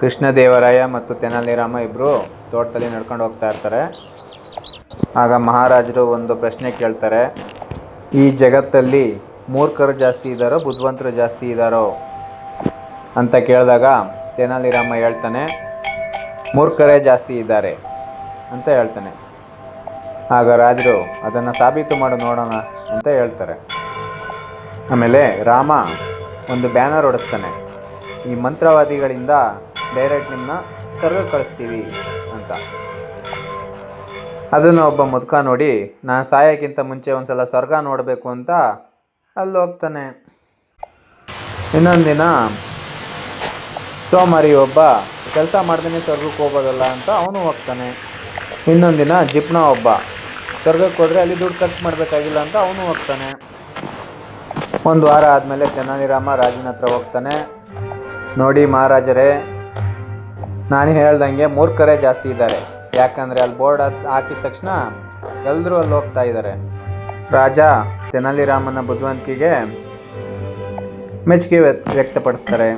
ಕೃಷ್ಣದೇವರಾಯ ಮತ್ತು ತೆನಾಲಿರಾಮ ಇಬ್ಬರು ತೋಟದಲ್ಲಿ ನಡ್ಕೊಂಡು ಹೋಗ್ತಾ ಇರ್ತಾರೆ. ಆಗ ಮಹಾರಾಜರು ಒಂದು ಪ್ರಶ್ನೆ ಕೇಳ್ತಾರೆ, ಈ ಜಗತ್ತಲ್ಲಿ ಮೂರ್ಖರು ಜಾಸ್ತಿ ಇದ್ದಾರೋ, ಬುದ್ಧಿವಂತರು ಜಾಸ್ತಿ ಇದ್ದಾರೋ? ಅಂತ ಕೇಳಿದಾಗ ತೆನಾಲಿರಾಮ ಹೇಳ್ತಾನೆ, ಮೂರ್ಖರೇ ಜಾಸ್ತಿ ಇದ್ದಾರೆ ಅಂತ ಹೇಳ್ತಾನೆ. ಆಗ ರಾಜರು ಅದನ್ನು ಸಾಬೀತು ಮಾಡು, ನೋಡೋಣ ಅಂತ ಹೇಳ್ತಾರೆ. ಆಮೇಲೆ ರಾಮ ಒಂದು ಬ್ಯಾನರ್ ಹೊಡೆಸ್ತಾನೆ, ಈ ಮಂತ್ರವಾದಿಗಳಿಂದ ಡೈರೆಕ್ಟ್ ನಿಮ್ಮನ್ನ ಸ್ವರ್ಗ ಕಳಿಸ್ತೀವಿ ಅಂತ. ಅದನ್ನು ಒಬ್ಬ ಮುದುಕ ನೋಡಿ, ನಾನು ಸಾಯೋಕ್ಕಿಂತ ಮುಂಚೆ ಒಂದ್ಸಲ ಸ್ವರ್ಗ ನೋಡಬೇಕು ಅಂತ ಅಲ್ಲಿ ಹೋಗ್ತಾನೆ. ಇನ್ನೊಂದು ದಿನ ಸೋಮಾರಿ ಒಬ್ಬ, ಕೆಲಸ ಮಾಡ್ದೇ ಸ್ವರ್ಗಕ್ಕೆ ಹೋಗೋದಲ್ಲ ಅಂತ ಅವನು ಹೋಗ್ತಾನೆ. ಇನ್ನೊಂದು ದಿನ ಜಿಪ್ನ ಒಬ್ಬ ಸ್ವರ್ಗಕ್ಕೆ ಹೋದರೆ ಅಲ್ಲಿ ದುಡ್ಡು ಖರ್ಚು ಮಾಡಬೇಕಾಗಿಲ್ಲ ಅಂತ ಅವನು ಹೋಗ್ತಾನೆ. ಒಂದು ವಾರ ಆದಮೇಲೆ ತೆನಾಲಿರಾಮ ರಾಜನ ಹತ್ರ ಹೋಗ್ತಾನೆ. ನೋಡಿ ಮಹಾರಾಜರೇ ನಾನು ಹೇಳ್ದಂಗೆ ಮೂರ್ಖರೇ ಜಾಸ್ತಿ ಇದ್ದಾರೆ. ಯಾಕಂದರೆ ಅಲ್ಲಿ ಬೋರ್ಡ್ ಹಾಕಿದ ತಕ್ಷಣ ಎಲ್ಲರೂ ಅಲ್ಲಿ ಹೋಗ್ತಾ ಇದ್ದಾರೆ. ರಾಜ ತೆನಾಲಿರಾಮನ ಬುದ್ಧಿವಂತಿಕೆಗೆ ಮೆಚ್ಚುಗೆ ವ್ಯಕ್ತ ವ್ಯಕ್ತಪಡಿಸ್ತಾರೆ.